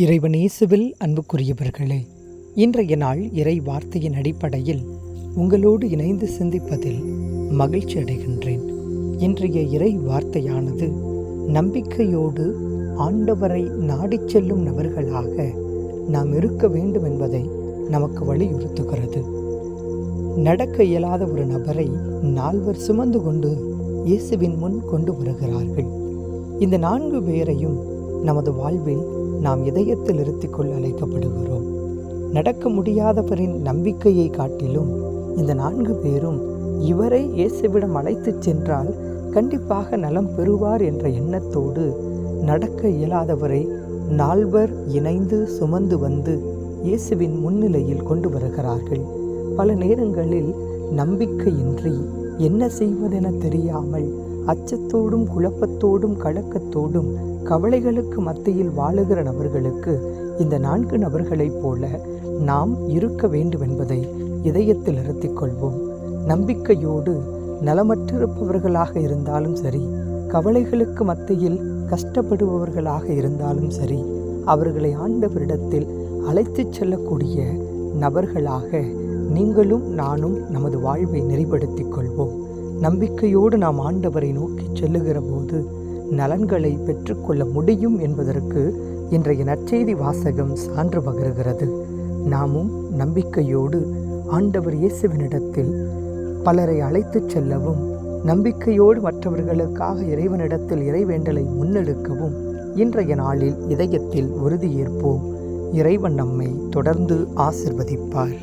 இறைவன் இயேசுவில் அன்புக்குரியவர்களே இன்றைய நாள் இறை வார்த்தையின் அடிப்படையில் உங்களோடு இணைந்து சிந்திப்பதில் மகிழ்ச்சி அடைகின்றேன். இன்றைய இறை வார்த்தையானது நம்பிக்கையோடு ஆண்டவரை நாடிச் செல்லும் நபர்களாக நாம் இருக்க வேண்டும் என்பதை நமக்கு வலியுறுத்துகிறது. நடக்க இயலாத ஒரு நபரை நால்வர் சுமந்து கொண்டு இயேசுவின் முன் கொண்டு வருகிறார்கள். இந்த நான்கு பேரையும் நமது வாழ்வில் நாம் இதயத்தில் இருத்திக்கொள் அழைக்கப்படுகிறோம். நடக்க முடியாதவரின் நம்பிக்கையை காட்டிலும் இந்த நான்கு பேரும் இவரை இயேசுவிடம் அழைத்துச் சென்றால் கண்டிப்பாக நலம் பெறுவார் என்ற எண்ணத்தோடு நடக்க இயலாதவரை நால்வர் இணைந்து சுமந்து வந்து இயேசுவின் முன்னிலையில் கொண்டு வருகிறார்கள். பல நேரங்களில் நம்பிக்கையின்றி என்ன செய்வதென தெரியாமல் அச்சத்தோடும் குழப்பத்தோடும் கலக்கத்தோடும் கவலைகளுக்கு மத்தியில் வாழுகிற நபர்களுக்கு இந்த நான்கு நபர்களைப் போல நாம் இருக்க வேண்டுமென்பதை இதயத்தில் நிறுத்திக்கொள்வோம் நம்பிக்கையோடு நலமற்றிருப்பவர்களாக இருந்தாலும் சரி கவலைகளுக்கு மத்தியில் கஷ்டப்படுபவர்களாக இருந்தாலும் சரி அவர்களை ஆண்டவரிடத்தில் அழைத்துச் செல்லக்கூடிய நபர்களாக நீங்களும் நானும் நமது வாழ்வை நெறிப்படுத்திக் கொள்வோம். நம்பிக்கையோடு நாம் ஆண்டவரை நோக்கி செல்லுகிற போது நலன்களை பெற்றுக்கொள்ள முடியும் என்பதற்கு இன்றைய நற்செய்தி வாசகம் சான்று பகிர்கிறது. நாமும் நம்பிக்கையோடு ஆண்டவர் இயேசுவினிடத்தில் பலரை அழைத்துச் செல்லவும் நம்பிக்கையோடு மற்றவர்களுக்காக இறைவனிடத்தில் இறைவேண்டலை முன்னெடுக்கவும் இன்றைய நாளில் இதயத்தில் உறுதியேற்போம். இறைவன் நம்மை தொடர்ந்து ஆசிர்வதிப்பார்.